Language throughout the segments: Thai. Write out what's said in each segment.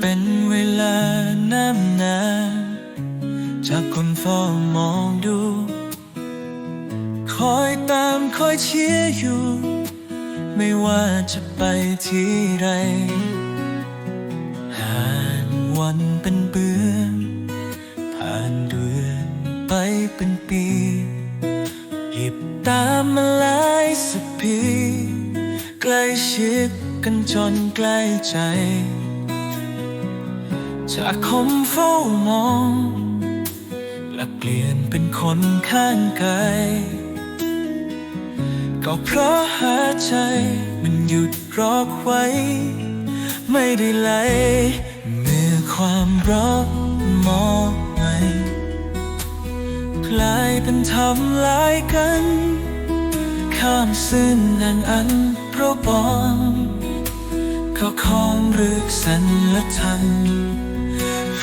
เป็นเวลาน้ำนานจากคนเฝ้ามองดู คอยตามคอยเชียร์อยู่ ไม่ว่าจะไปที่ไรห่านวันเป็นเบือ่อผ่านเดือนไปเป็นปี หยิบตามมาหลายสักพีใกล้ชิดกันจนใกล้ใจ จากคมเฝ้ามองและเปลี่ยนเป็นคนข้างกายก็เพราะหาใจมันหยุดรอกไว้ ไม่ได้ไหลเมื่อความรักมองไงกลายเป็นทำลายกัน ข้ามซึ่งนางอันเพราะบองก็คองรึกสันและทัน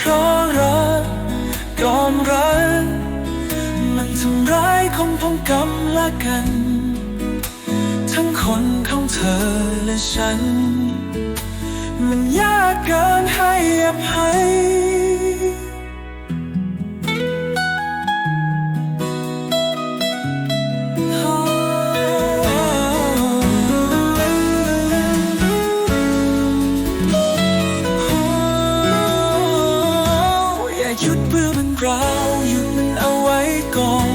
ราะรักยอมรักมันทำร้ายคงพงกำละกัน ทั้งคนของเธอและฉัน มันยากเกินให้อภัย ดเพื่อมันราวหยุดมันเอาไว้ก่อน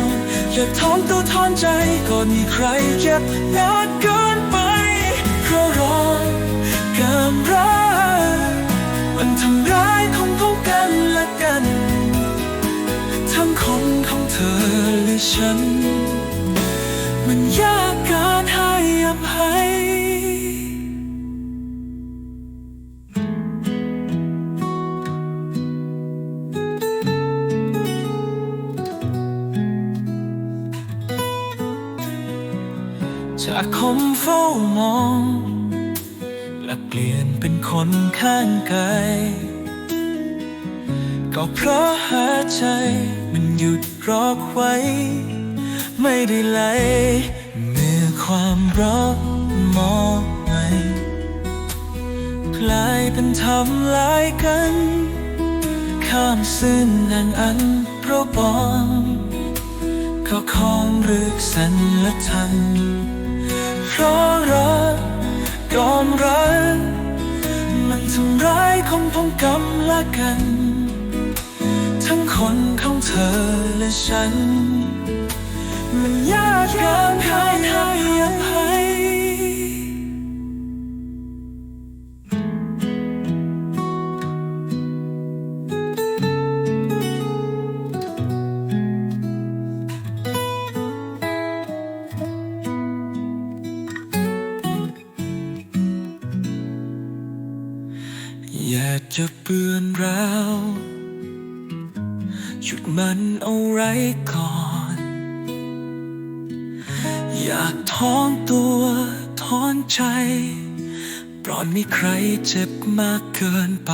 อย่าถอนตัวถอนใจก่อนมีใครเจ็บนานเกินไปเพราะรอการรักมันทำร้ายของพวกกันและกัน ทั้งคนของเธอและฉัน มันยากกิน จากคมเฝ้ามองและเปลี่ยนเป็นคนข้างกายก็เพราะหาใจมันหยุดรอกไว้ ไม่ได้ไหลเมื่อความรักมองไงกลายเป็นทำลายกัน ข้ามซึ่งนางอันเพราะบองก็คองรึกสันและทัน เพราะรักยอมรักมันทำร้ายคงพงกำละกัน ทั้งคนของเธอและฉัน มันยากเกิน อยากจะเปื้อนราวหยุดมันเอาไว้ก่อน อยากท้องตัวทอนใจปล่อยไม่ใครเจ็บมากเกินไป